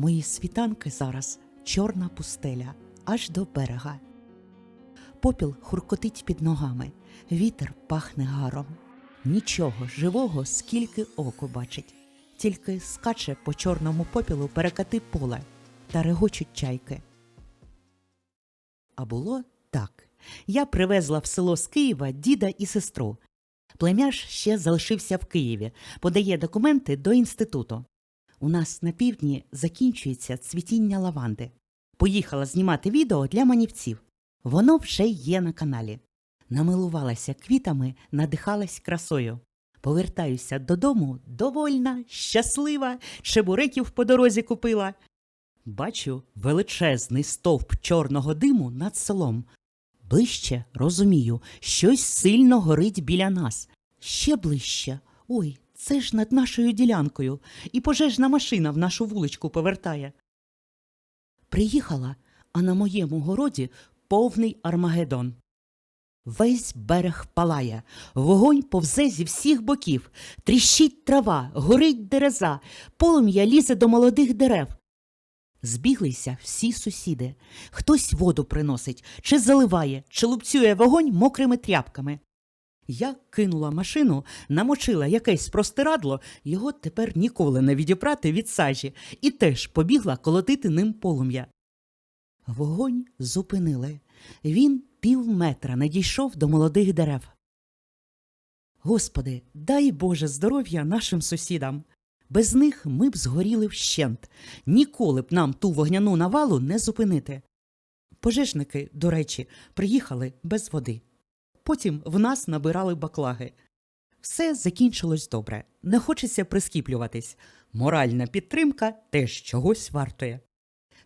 Мої світанки зараз чорна пустеля, аж до берега. Попіл хуркотить під ногами, вітер пахне гаром. Нічого живого, скільки око бачить, тільки скаче по чорному попілу перекати поле та регочуть чайки. А було так. Я привезла в село з Києва діда і сестру. Племяш ще залишився в Києві, подає документи до інституту. У нас на півдні закінчується цвітіння лаванди. Поїхала знімати відео для манівців. Воно вже є на каналі. Намилувалася квітами, надихалась красою. Повертаюся додому довольна, щаслива, чебуреків по дорозі купила. Бачу величезний стовп чорного диму над селом. Ближче розумію, щось сильно горить біля нас. Ще ближче. Ой, це ж над нашою ділянкою, і пожежна машина в нашу вуличку повертає. Приїхала, а на моєму городі повний армагеддон. Весь берег палає, вогонь повзе зі всіх боків, тріщить трава, горить дереза, полум'я лізе до молодих дерев. Збіглися всі сусіди. Хтось воду приносить, чи заливає, чи лупцює вогонь мокрими тряпками. Я кинула машину, намочила якесь простирадло, його тепер ніколи не відібрати від сажі, і теж побігла колотити ним полум'я. Вогонь зупинили. Він пів метра надійшов до молодих дерев. Господи, дай Боже здоров'я нашим сусідам. Без них ми б згоріли вщент. Ніколи б нам ту вогняну навалу не зупинити. Пожежники, до речі, приїхали без води. Потім в нас набирали баклаги. Все закінчилось добре. Не хочеться прискіплюватись. Моральна підтримка теж чогось вартує.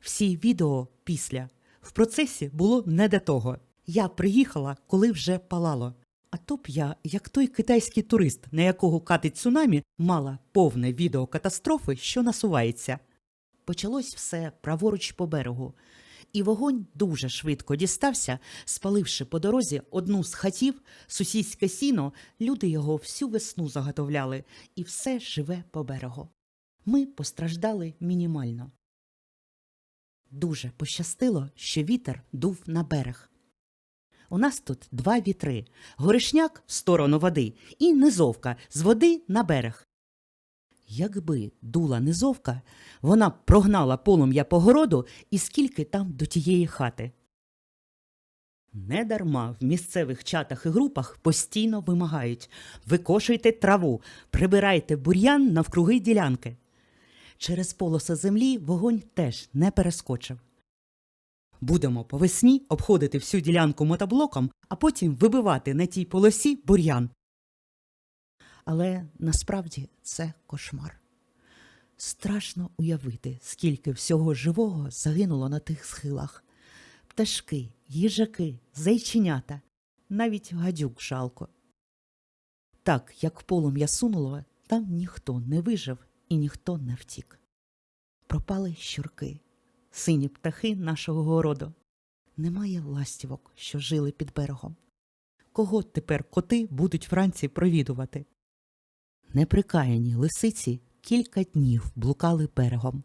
Всі відео після. В процесі було не до того. Я приїхала, коли вже палало. А то б я, як той китайський турист, на якого катить цунамі, мала повне відео катастрофи, що насувається. Почалось все праворуч по берегу, і вогонь дуже швидко дістався, спаливши по дорозі одну з хатів, сусідське сіно, люди його всю весну заготовляли, і все живе по берегу. Ми постраждали мінімально. Дуже пощастило, що вітер дув на берег. У нас тут два вітри: горишняк в сторону води і низовка з води на берег. Якби дула низовка, вона б прогнала полум'я по городу і скільки там до тієї хати. Недарма в місцевих чатах і групах постійно вимагають викошуйте траву, прибирайте бур'ян навкруги ділянки. Через полоси землі вогонь теж не перескочив. Будемо по весні обходити всю ділянку мотоблоком, а потім вибивати на тій полосі бур'ян. Але насправді це кошмар. Страшно уявити, скільки всього живого загинуло на тих схилах. Пташки, їжаки, зайченята, навіть гадюк жалко. Так, як полум'я сунуло, там ніхто не вижив і ніхто не втік. Пропали щурки, сині птахи нашого городу. Немає ластівок, що жили під берегом. Кого тепер коти будуть вранці провідувати? Неприкаяні лисиці кілька днів блукали берегом,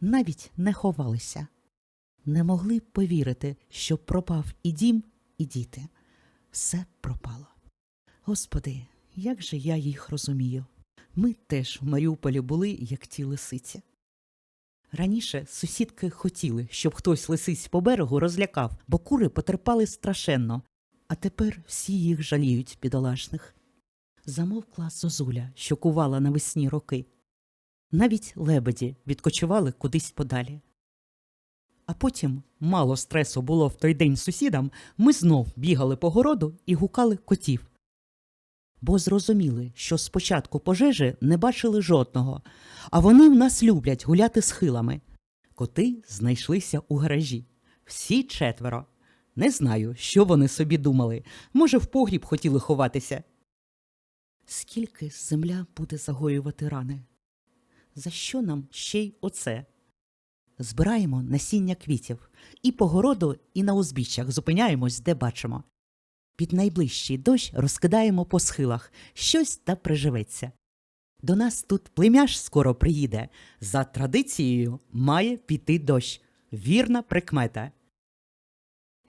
навіть не ховалися. Не могли повірити, що пропав і дім, і діти. Все пропало. Господи, як же я їх розумію. Ми теж в Маріуполі були, як ті лисиці. Раніше сусідки хотіли, щоб хтось лисиць по берегу розлякав, бо кури потерпали страшенно, а тепер всі їх жаліють бідолашних. Замовкла зозуля, що кувала навесні роки. Навіть лебеді відкочували кудись подалі. А потім мало стресу було в той день сусідам, ми знов бігали по городу і гукали котів. Бо зрозуміли, що спочатку пожежі не бачили жодного, а вони в нас люблять гуляти схилами. Коти знайшлися у гаражі. Всі четверо. Не знаю, що вони собі думали. Може, в погріб хотіли ховатися. Скільки земля буде загоювати рани? За що нам ще й оце? Збираємо насіння квітів і по городу, і на узбіччях зупиняємось, де бачимо. Під найближчий дощ розкидаємо по схилах щось та приживеться. До нас тут племяш скоро приїде. За традицією має піти дощ. Вірна прикмета.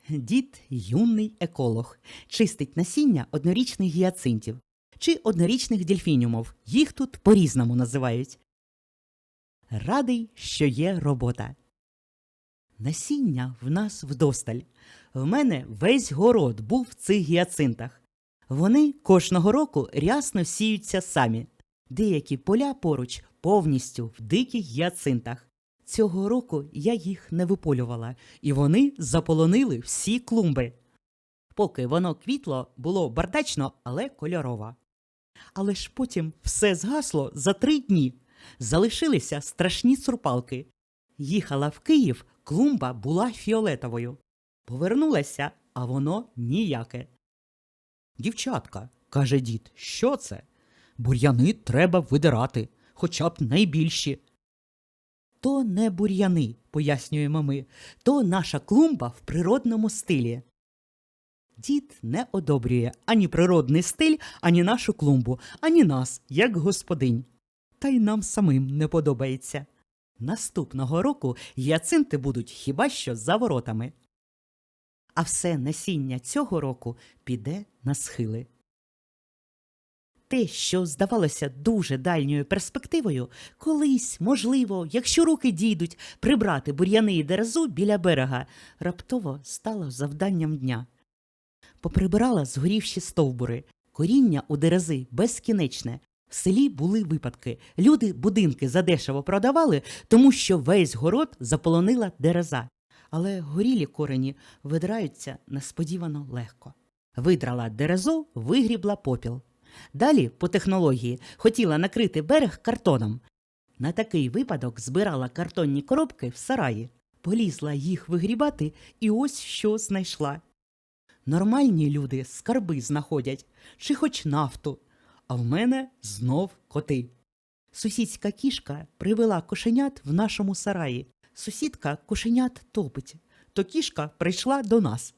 Дід юний еколог, чистить насіння однорічних гіацинтів чи однорічних дельфініумів. Їх тут по-різному називають. Радий, що є робота. Насіння в нас вдосталь. В мене весь город був в цих гіацинтах. Вони кожного року рясно сіються самі. Деякі поля поруч повністю в диких гіацинтах. Цього року я їх не виполювала, і вони заполонили всі клумби. Поки воно квітло, було бардачно, але кольорово. Але ж потім все згасло за три дні. Залишилися страшні цурпалки. Їхала в Київ, клумба була фіолетовою. Повернулася, а воно ніяке. Дівчатка, каже дід, що це? Бур'яни треба видирати, хоча б найбільші. То не бур'яни, пояснюємо ми, то наша клумба в природному стилі. Дід не одобрює ані природний стиль, ані нашу клумбу, ані нас, як господинь. Та й нам самим не подобається. Наступного року гіацинти будуть хіба що за воротами. А все насіння цього року піде на схили. Те, що здавалося дуже дальньою перспективою, колись, можливо, якщо руки дійдуть прибрати бур'яни і дерезу біля берега, раптово стало завданням дня. Поприбирала згорівші стовбури, коріння у дерези безкінечне. В селі були випадки. Люди будинки задешево продавали, тому що весь город заполонила дереза. Але горілі корені видираються несподівано легко. Видрала дерезу, вигрібла попіл. Далі, по технології, хотіла накрити берег картоном. На такий випадок збирала картонні коробки в сараї, полізла їх вигрібати, і ось що знайшла. Нормальні люди скарби знаходять, чи хоч нафту, а в мене знов коти. Сусідська кішка привела кошенят в нашому сараї. Сусідка кошенят топить, то кішка прийшла до нас.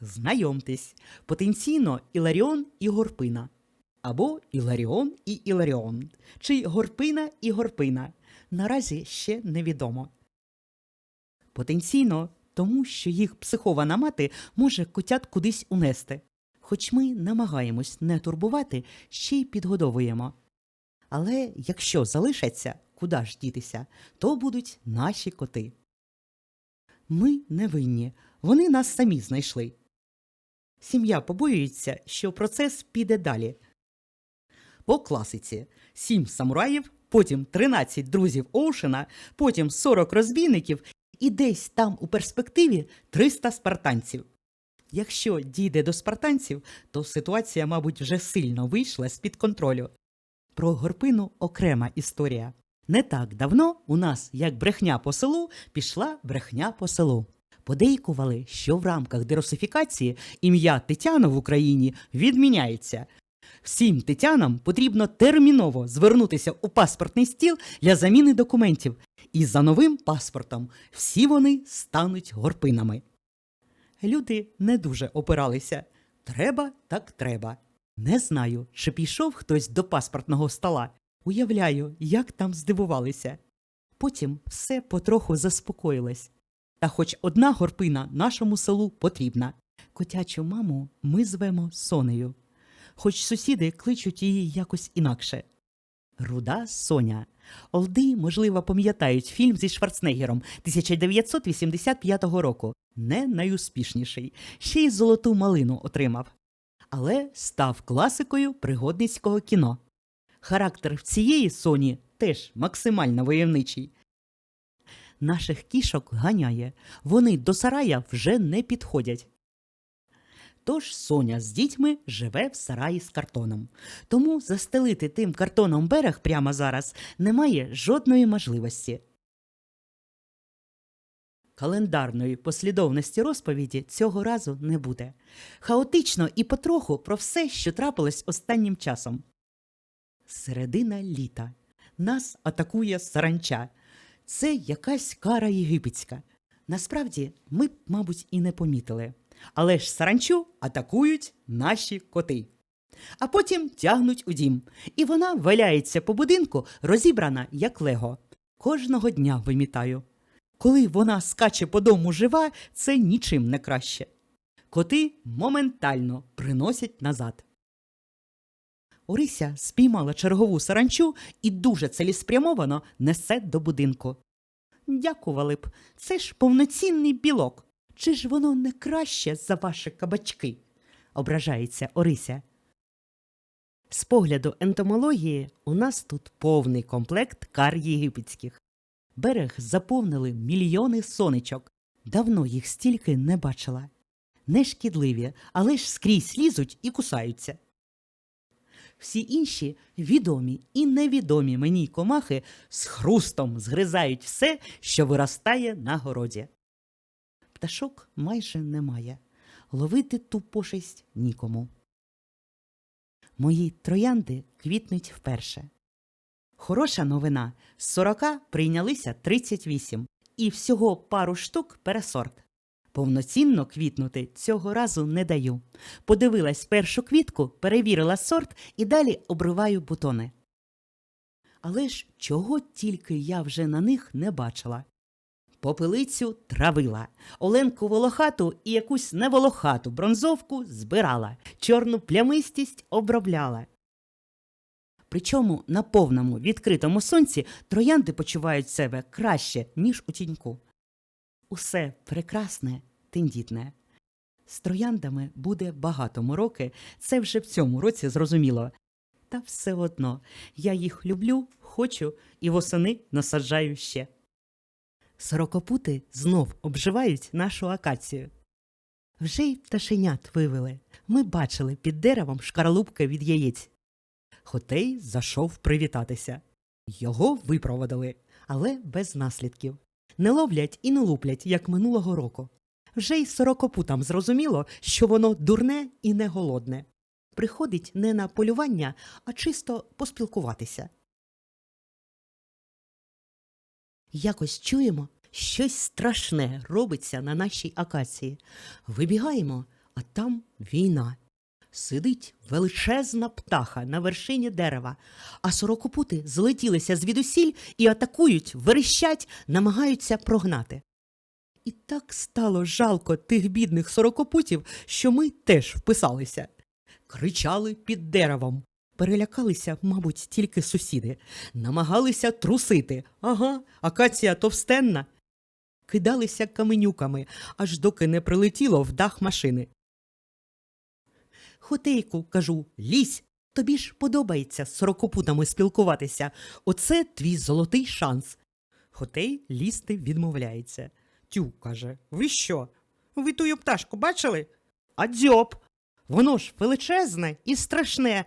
Знайомтесь, потенційно Іларіон і Горпина. Або Іларіон і Іларіон, чи Горпина і Горпина. Наразі ще невідомо. Потенційно тому, що їх психована мати може котят кудись унести. Хоч ми намагаємось не турбувати, ще й підгодовуємо. Але якщо залишаться, куди ж дітися, то будуть наші коти. Ми не винні, вони нас самі знайшли. Сім'я побоюється, що процес піде далі. По класиці сім самураїв, потім 13 друзів Оушена, потім 40 розбійників і десь там у перспективі 300 спартанців. Якщо дійде до спартанців, то ситуація, мабуть, вже сильно вийшла з-під контролю. Про горпину окрема історія. Не так давно у нас, як брехня по селу, пішла брехня по селу. Подейкували, що в рамках деросифікації ім'я Тетяна в Україні відміняється. Всім Тетянам потрібно терміново звернутися у паспортний стіл для заміни документів, і за новим паспортом всі вони стануть горпинами. Люди не дуже опиралися. Треба, так треба. Не знаю, чи пішов хтось до паспортного стола. Уявляю, як там здивувалися. Потім все потроху заспокоїлось. Та хоч одна горпина нашому селу потрібна. Котячу маму ми звемо Сонею. Хоч сусіди кличуть її якось інакше. Руда Соня. Олди, можливо, пам'ятають фільм зі Шварценеггером 1985 року. Не найуспішніший. Ще й золоту малину отримав. Але став класикою пригодницького кіно. Характер в цієї Соні теж максимально войовничий. Наших кішок ганяє, вони до сарая вже не підходять. Тож Соня з дітьми живе в сараї з картоном. Тому застелити тим картоном берег прямо зараз немає жодної можливості. Календарної послідовності розповіді цього разу не буде. Хаотично і потроху про все, що трапилось останнім часом. Середина літа. Нас атакує саранча. Це якась кара єгипетська. Насправді, ми б, мабуть, і не помітили. Але ж саранчу атакують наші коти. а потім тягнуть у дім. І вона валяється по будинку, розібрана, як лего. Кожного дня вимітаю. Коли вона скаче по дому жива, це нічим не краще. Коти моментально приносять назад. Орися спіймала чергову саранчу і дуже цілеспрямовано несе до будинку. Дякували б, це ж повноцінний білок. Чи ж воно не краще за ваші кабачки? ображається Орися. З погляду ентомології у нас тут повний комплект кар єгипетських. Берег заповнили мільйони сонечок. Давно їх стільки не бачила. Нешкідливі, але ж скрізь лізуть і кусаються. Всі інші відомі і невідомі мені комахи з хрустом згризають все, що виростає на городі. Пташок майже немає. Ловити ту пошесть нікому. Мої троянди квітнуть вперше. Хороша новина з 40 прийнялися 38, і всього пару штук пересорт. Повноцінно квітнути цього разу не даю. Подивилась першу квітку, перевірила сорт і далі обриваю бутони. Але ж чого тільки я вже на них не бачила. Попелицю травила, Оленку волохату і якусь неволохату бронзовку збирала, чорну плямистість обробляла. Причому на повному відкритому сонці троянди почувають себе краще, ніж у тіньку. Усе прекрасне, тендітне. З трояндами буде багато мороки, це вже в цьому році зрозуміло. Та все одно я їх люблю, хочу і восени насаджаю ще. Сорокопути знов обживають нашу акацію. Вже й пташенят вивели. Ми бачили під деревом шкаралупки від яєць. Хотей зайшов привітатися. Його випроводили, але без наслідків. Не ловлять і не луплять, як минулого року. Вже й сорокопутам зрозуміло, що воно дурне і не голодне. Приходить не на полювання, а чисто поспілкуватися. Якось чуємо, щось страшне робиться на нашій акації. Вибігаємо, а там війна. Сидить величезна птаха на вершині дерева, а сорокопути злетілися звідусіль і атакують, верещать, намагаються прогнати. І так стало жалко тих бідних сорокопутів, що ми теж вписалися. Кричали під деревом. Перелякалися, мабуть, тільки сусіди, намагалися трусити. Ага, акація товстенна. Кидалися каменюками, аж доки не прилетіло в дах машини. Хотейку, кажу, лізь. Тобі ж подобається з сорокопутами спілкуватися. Оце твій золотий шанс. Хотей лізти відмовляється. Тю, каже, ви що? Ви тую пташку бачили? А дзьоб. Воно ж величезне і страшне.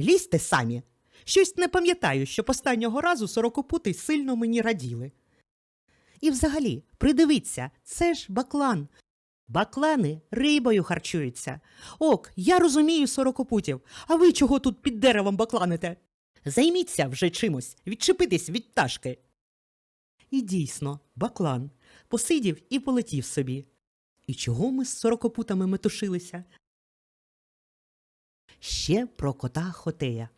Лізьте самі. Щось не пам'ятаю, щоб останнього разу сорокопути сильно мені раділи. І взагалі, придивіться, це ж баклан. Баклани рибою харчуються. Ок, я розумію сорокопутів, а ви чого тут під деревом бакланите? Займіться вже чимось, відчепитись від пташки. І дійсно, баклан посидів і полетів собі. І чого ми з сорокопутами метушилися? Ще про кота Хотея.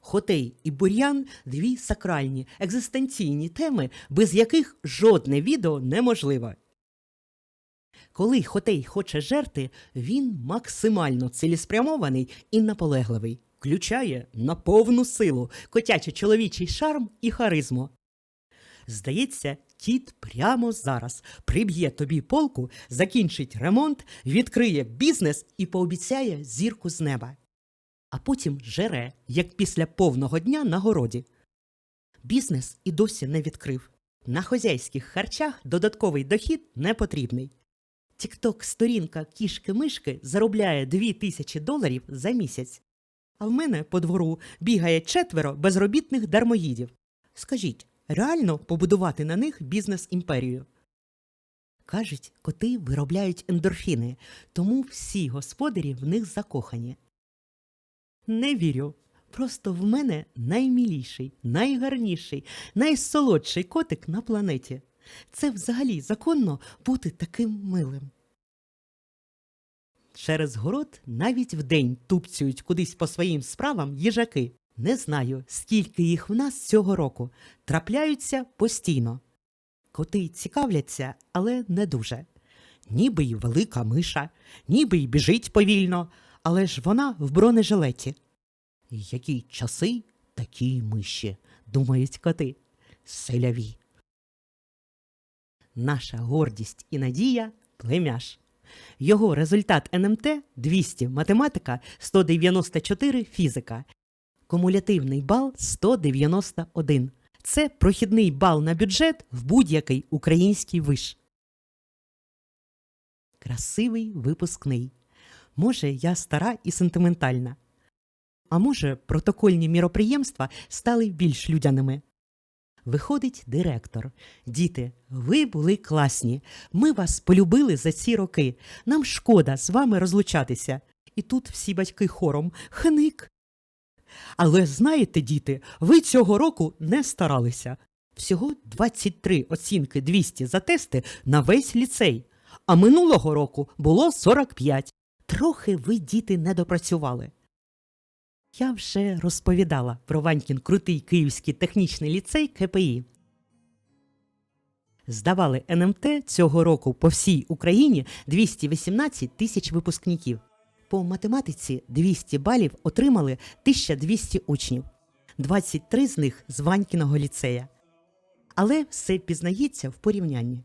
Хотей і бур'ян дві сакральні, екзистенційні теми, без яких жодне відео неможливе. Коли Хотей хоче жерти, він максимально цілеспрямований і наполегливий, включає на повну силу котячий чоловічий шарм і харизму. Здається, кіт прямо зараз приб'є тобі полку, закінчить ремонт, відкриє бізнес і пообіцяє зірку з неба. А потім жере, як після повного дня на городі. Бізнес і досі не відкрив. На хозяйських харчах додатковий дохід не потрібний. Тікток сторінка кішки-мишки заробляє 2000 доларів за місяць. А в мене по двору бігає четверо безробітних дармоїдів. Скажіть, реально побудувати на них бізнес-імперію? Кажуть, коти виробляють ендорфіни, тому всі господарі в них закохані. Не вірю. Просто в мене найміліший, найгарніший, найсолодший котик на планеті. Це взагалі законно бути таким милим. Через город навіть вдень тупцюють кудись по своїм справам їжаки. Не знаю, скільки їх в нас цього року. Трапляються постійно. Коти цікавляться, але не дуже. Ніби й велика миша, ніби й біжить повільно, але ж вона в бронежилеті. Які часи, такі миші, думають коти. Селяві. Наша гордість і надія племяш. Його результат НМТ 200 математика, 194 фізика. Кумулятивний бал 191. Це прохідний бал на бюджет в будь-який український виш. Красивий випускний. Може, я стара і сентиментальна. А може, протокольні міроприємства стали більш людяними. Виходить директор. Діти, ви були класні. Ми вас полюбили за ці роки. Нам шкода з вами розлучатися. І тут всі батьки хором хник. Але знаєте, діти, ви цього року не старалися. Всього 23 оцінки 200 за тести на весь ліцей. А минулого року було 45. Трохи ви, діти, не допрацювали. Я вже розповідала про Ванькін крутий Київський технічний ліцей КПІ. Здавали НМТ цього року по всій Україні 218 тисяч випускників. По математиці 200 балів отримали 1200 учнів, 23 з них з Ванькіного ліцея. Але все пізнається в порівнянні.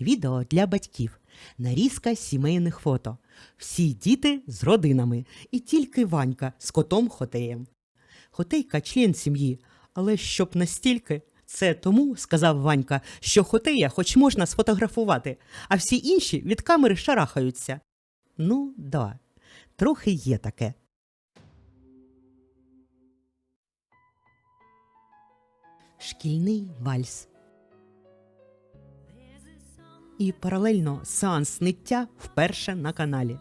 Відео для батьків. Нарізка сімейних фото. Всі діти з родинами, і тільки Ванька з котом Хотеєм. Хотейка член сім'ї, але щоб настільки. Це тому, сказав Ванька, що Хотея хоч можна сфотографувати, а всі інші від камери шарахаються. Ну, да, трохи є таке. Шкільний вальс. І паралельно сеанс ниття вперше на каналі.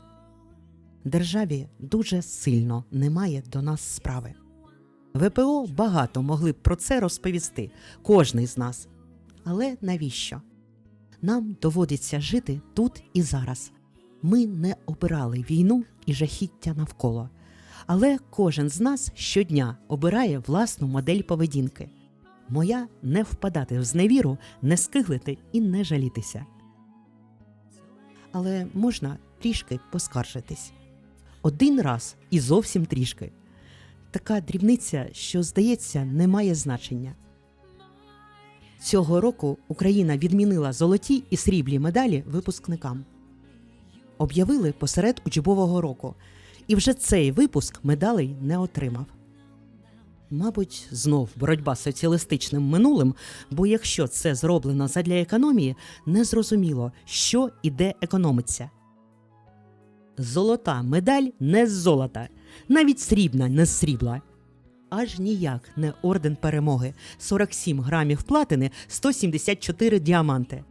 Державі дуже сильно немає до нас справи. ВПО багато могли б про це розповісти, кожний з нас. Але навіщо? Нам доводиться жити тут і зараз. Ми не обирали війну і жахіття навколо. Але кожен з нас щодня обирає власну модель поведінки. Моя не впадати в зневіру, не скиглити і не жалітися. Але можна трішки поскаржитись. Один раз і зовсім трішки. Така дрібниця, що, здається, не має значення. Цього року Україна відмінила золоті і сріблі медалі випускникам. Об'явили посеред учбового року, і вже цей випуск медалей не отримав. Мабуть, знов боротьба з соціалістичним минулим, бо якщо це зроблено задля економії, незрозуміло, що і де економиться. Золота медаль не з золота, навіть срібна не з срібла. Аж ніяк не орден перемоги 47 грамів платини, 174 діаманти.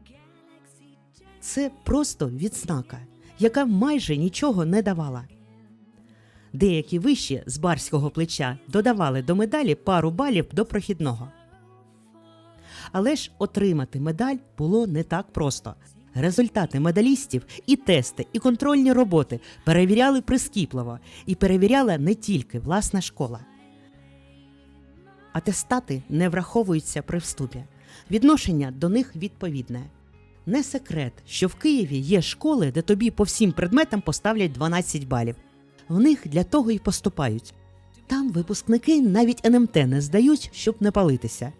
Це просто відзнака, яка майже нічого не давала. Деякі вищі з барського плеча додавали до медалі пару балів до прохідного. Але ж отримати медаль було не так просто. Результати медалістів і тести, і контрольні роботи перевіряли прискіпливо і перевіряла не тільки власна школа. Атестати не враховуються при вступі. Відношення до них відповідне. Не секрет, що в Києві є школи, де тобі по всім предметам поставлять 12 балів. В них для того й поступають. Там випускники навіть НМТ не здають, щоб не палитися.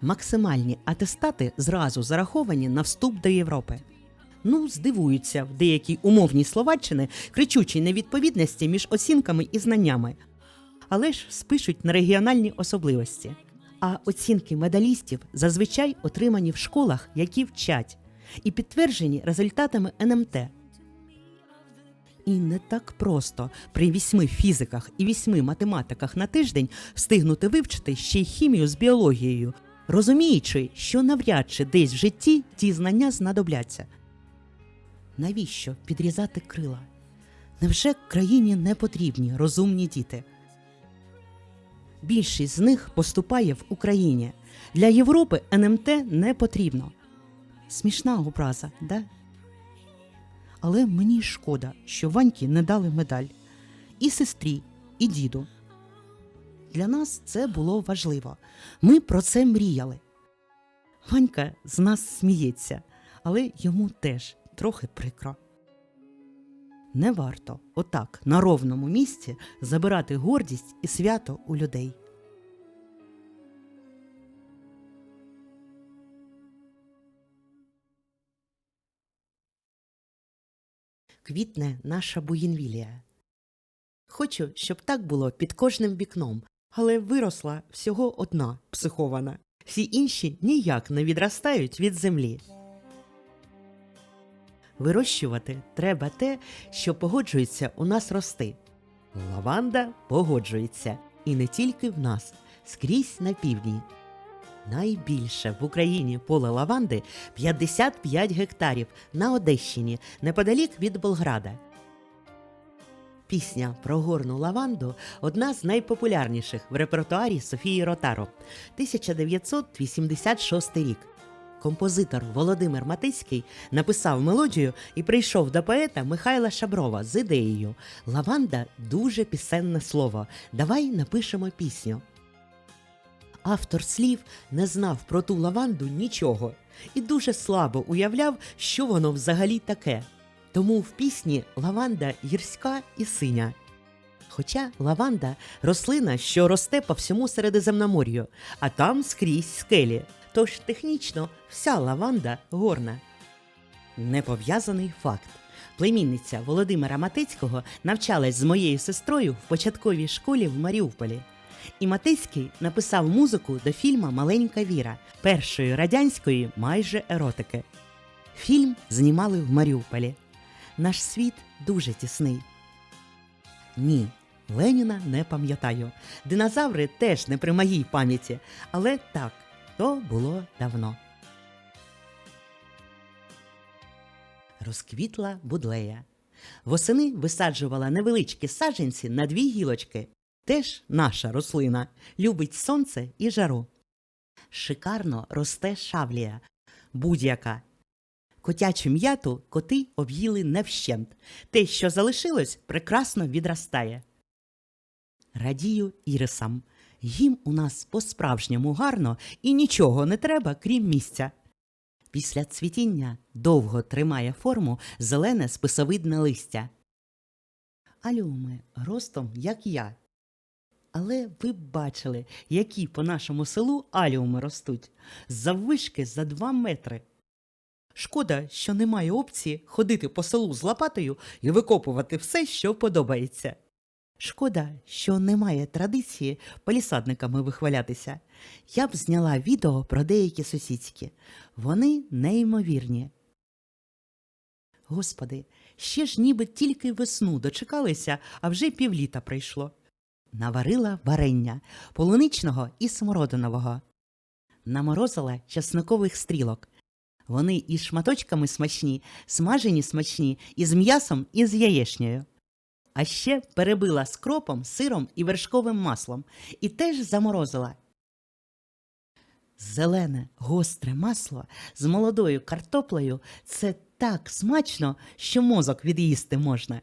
Максимальні атестати зразу зараховані на вступ до Європи. Ну, здивуються в деякій умовній Словаччини кричучій невідповідності між оцінками і знаннями, але ж спишуть на регіональні особливості. А оцінки медалістів зазвичай отримані в школах, які вчать, і підтверджені результатами НМТ. І не так просто при вісьми фізиках і вісьми математиках на тиждень встигнути вивчити ще й хімію з біологією, розуміючи, що навряд чи десь в житті ті знання знадобляться. Навіщо підрізати крила? Невже країні не потрібні розумні діти? Більшість з них поступає в Україні. Для Європи НМТ не потрібно. Смішна образа, да? Але мені шкода, що Ваньки не дали медаль. І сестрі, і діду. Для нас це було важливо. Ми про це мріяли. Ванька з нас сміється, але йому теж трохи прикро. Не варто отак на ровному місці забирати гордість і свято у людей. Квітне наша буїнвілія. Хочу, щоб так було під кожним вікном, але виросла всього одна психована. Всі інші ніяк не відростають від землі. Вирощувати треба те, що погоджується у нас рости. Лаванда погоджується і не тільки в нас, скрізь на півдні. Найбільше в Україні поле лаванди 55 гектарів на Одещині, неподалік від Болграда. Пісня про горну лаванду одна з найпопулярніших в репертуарі Софії Ротаро 1986 рік. Композитор Володимир Матицький написав мелодію і прийшов до поета Михайла Шаброва з ідеєю Лаванда дуже пісенне слово. Давай напишемо пісню. Автор слів не знав про ту лаванду нічого і дуже слабо уявляв, що воно взагалі таке. Тому в пісні лаванда гірська і синя. Хоча лаванда рослина, що росте по всьому Середземномор'ю, а там скрізь скелі. Тож технічно вся лаванда горна. Непов'язаний факт. Племінниця Володимира Матицького навчалась з моєю сестрою в початковій школі в Маріуполі. І Матицький написав музику до фільма Маленька Віра, першої радянської майже еротики. Фільм знімали в Маріуполі. Наш світ дуже тісний. Ні, Леніна не пам'ятаю. Динозаври теж не при моїй пам'яті, але так, то було давно. Розквітла будлея. Восени висаджувала невеличкі саджанці на дві гілочки. Теж наша рослина, любить сонце і жару. Шикарно росте шавлія, будь-яка. Котячу м'яту коти об'їли не вщент. Те, що залишилось, прекрасно відростає. Радію ірисам. Їм у нас по-справжньому гарно і нічого не треба, крім місця. Після цвітіння довго тримає форму зелене списовидне листя. Алюми ростом, як я. Але ви б бачили, які по нашому селу аліуми ростуть заввишки за два метри. Шкода, що немає опції ходити по селу з лопатою і викопувати все, що подобається. Шкода, що немає традиції полісадниками вихвалятися. Я б зняла відео про деякі сусідські. Вони неймовірні. Господи, ще ж ніби тільки весну дочекалися, а вже півліта прийшло. Наварила варення полуничного і смородинового. Наморозила часникових стрілок. Вони із шматочками смачні, смажені смачні, і з м'ясом, і з яєшнею. А ще перебила з кропом, сиром і вершковим маслом і теж заморозила. Зелене гостре масло з молодою картоплею це так смачно, що мозок від'їсти можна.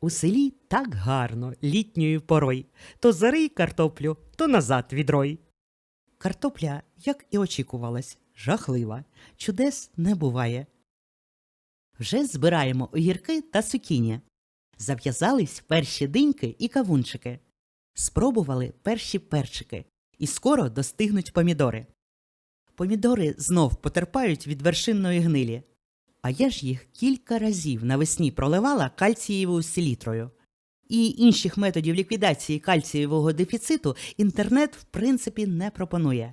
У селі так гарно літньою порой. То зарий картоплю, то назад відрой. Картопля, як і очікувалось, жахлива. Чудес не буває. Вже збираємо огірки та цукіні. Зав'язались перші диньки і кавунчики. Спробували перші перчики. І скоро достигнуть помідори. Помідори знов потерпають від вершинної гнилі. А я ж їх кілька разів навесні проливала кальцієвою селітрою. І інших методів ліквідації кальцієвого дефіциту інтернет в принципі не пропонує.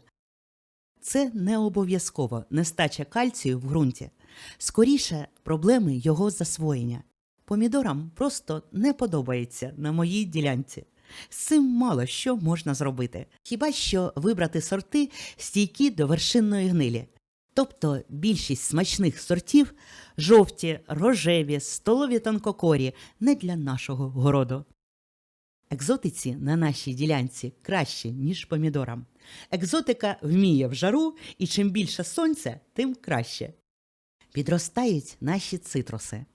Це не обов'язково нестача кальцію в ґрунті. Скоріше проблеми його засвоєння. Помідорам просто не подобається на моїй ділянці. З цим мало що можна зробити, хіба що вибрати сорти стійкі до вершинної гнилі. Тобто більшість смачних сортів жовті, рожеві, столові тонкокорі не для нашого городу. Екзотиці на нашій ділянці краще, ніж помідорам. Екзотика вміє в жару, і чим більше сонця, тим краще. підростають наші цитруси.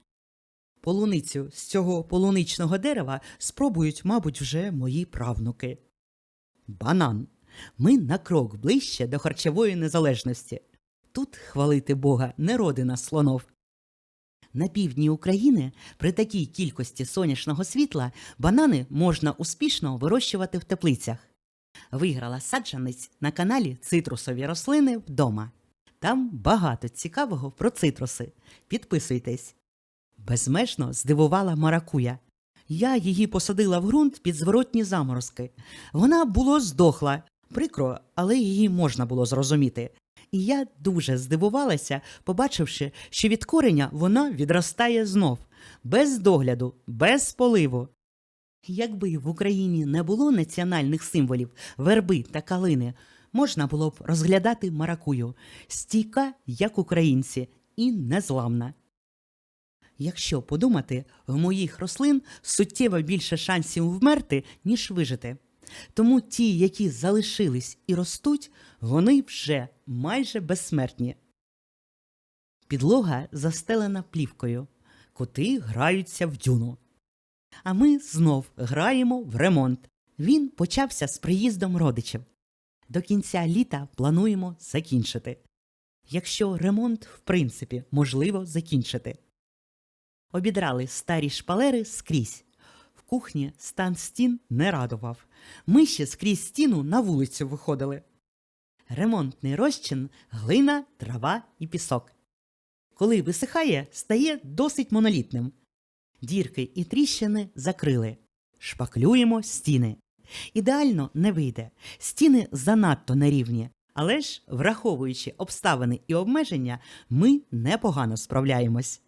Полуницю з цього полуничного дерева спробують, мабуть, вже мої правнуки. Банан. Ми на крок ближче до харчової незалежності. Тут хвалити Бога не родина слонов. На півдні України при такій кількості сонячного світла банани можна успішно вирощувати в теплицях. Виграла саджанець на каналі Цитрусові рослини вдома. Там багато цікавого про цитруси. Підписуйтесь. Безмежно здивувала маракуя. Я її посадила в ґрунт під зворотні заморозки. Вона було здохла. Прикро, але її можна було зрозуміти. І я дуже здивувалася, побачивши, що від кореня вона відростає знов, без догляду, без поливу. Якби в Україні не було національних символів верби та калини, можна було б розглядати маракую, стійка, як українці, і незламна. Якщо подумати, в моїх рослин суттєво більше шансів вмерти, ніж вижити. Тому ті, які залишились і ростуть, вони вже майже безсмертні. Підлога застелена плівкою, коти граються в дюну. А ми знов граємо в ремонт. Він почався з приїздом родичів. До кінця літа плануємо закінчити. Якщо ремонт, в принципі, можливо закінчити. Обідрали старі шпалери скрізь. В кухні стан стін не радував. Ми ще скрізь стіну на вулицю виходили. Ремонтний розчин глина, трава і пісок. Коли висихає, стає досить монолітним. Дірки і тріщини закрили. Шпаклюємо стіни. Ідеально не вийде. Стіни занадто нерівні. Але ж, враховуючи обставини і обмеження, ми непогано справляємось.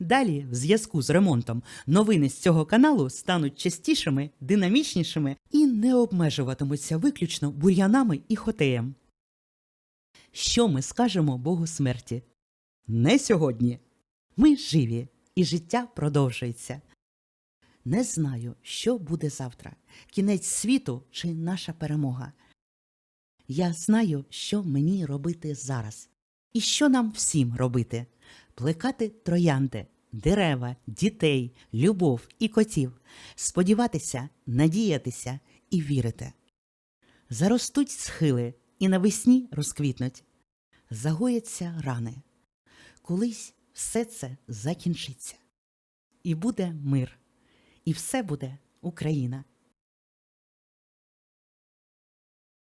Далі, в зв'язку з ремонтом, новини з цього каналу стануть частішими, динамічнішими і не обмежуватимуться виключно бур'янами і хотеєм. Що ми скажемо Богу смерті? Не сьогодні. Ми живі, і життя продовжується. Не знаю, що буде завтра кінець світу чи наша перемога. Я знаю, що мені робити зараз, і що нам всім робити плекати троянди, дерева, дітей, любов і котів, сподіватися, надіятися і вірити. Заростуть схили і навесні розквітнуть, загояться рани. Колись все це закінчиться. І буде мир, і все буде Україна.